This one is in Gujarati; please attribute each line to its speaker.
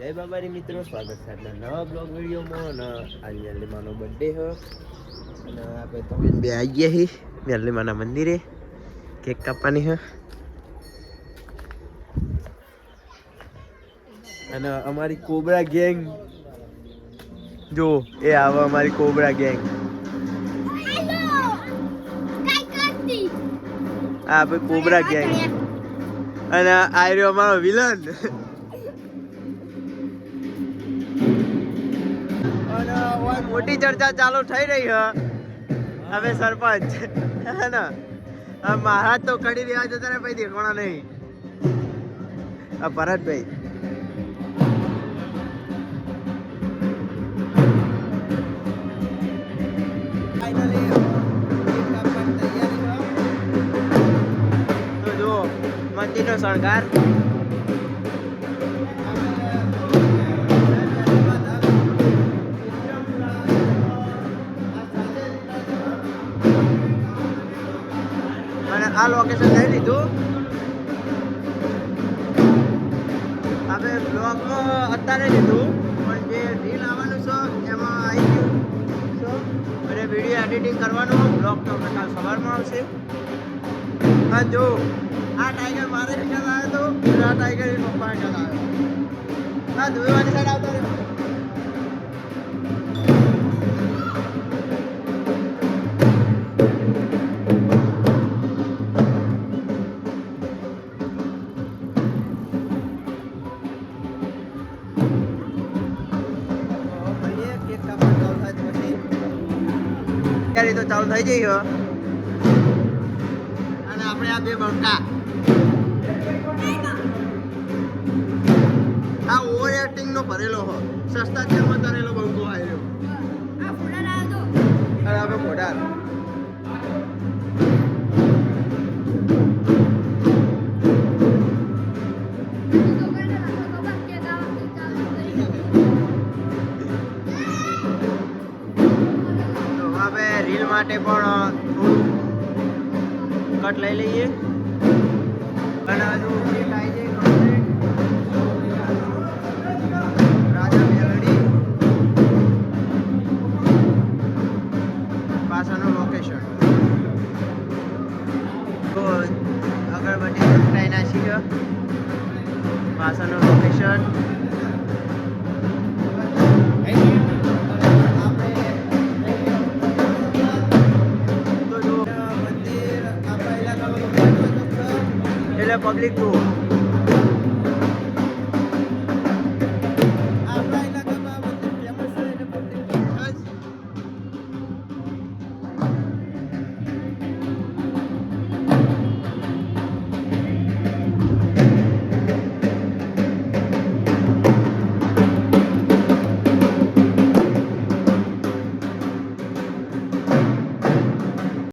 Speaker 1: જય બાબારી મિત્રો, સ્વાગત છે આજના નવા બ્લોગ વિડીયોમાં અને આજે મેરલીમાનો બર્થડે છે અને આપણે તમે બે આવી ગયા છીએ મેરલીમાના મંદિરે. કેક કાપવાની છે અને અમારી કોબરા ગેંગ. જો, એ આવે અમારી કોબરા ગેંગ. આ આપણે કોબરા ગેંગ. અને આ રહ્યો અમારો વિલન. મોટી ચર્ચા ચાલુ થઈ રહી છે હવે સરપંચ. હે ને? મહારાજ તો કડી દેવા જતા ને ભાઈ દેખવાના નહીં. ભરતભાઈ. તો જો મંદિરનો શણગાર. આ લોકેશન લઈ લીધું આપણે બ્લોગમાં અત્યારે લીધું, પણ જે રીલ આવવાનું છે, એમાં આવી ગયું. છે અને વીડિયો એડિટિંગ કરવાનું બ્લોગ તો કાલ સવારમાં આવશે. હા, જો. આ ટાઈગર મારે હેઠળ આવ્યો હતો આ ટાઈગર પપ્પા હેઠળ આવ્યો. હા ધોઈવાની સાઈડ આવતો રહ્યો. તો ચાલુ થઈ જઈ અને આપણે આ બે બંકા આ ઓવર એક્ટિંગ નો ભરેલો હો. સસ્તા જેમાં તરેલો બંકો આવ્યો અને આપણે મોઢા તો રીલ માટે પણ થોડું કટ લઈ લઈએ. અને હજુ એક આવી જાય રાજા મેલડી. પાછળનું લોકેશન તો અગરબત્તી પ્રગટાઈ નાખી પાછળનું લોકેશન public road.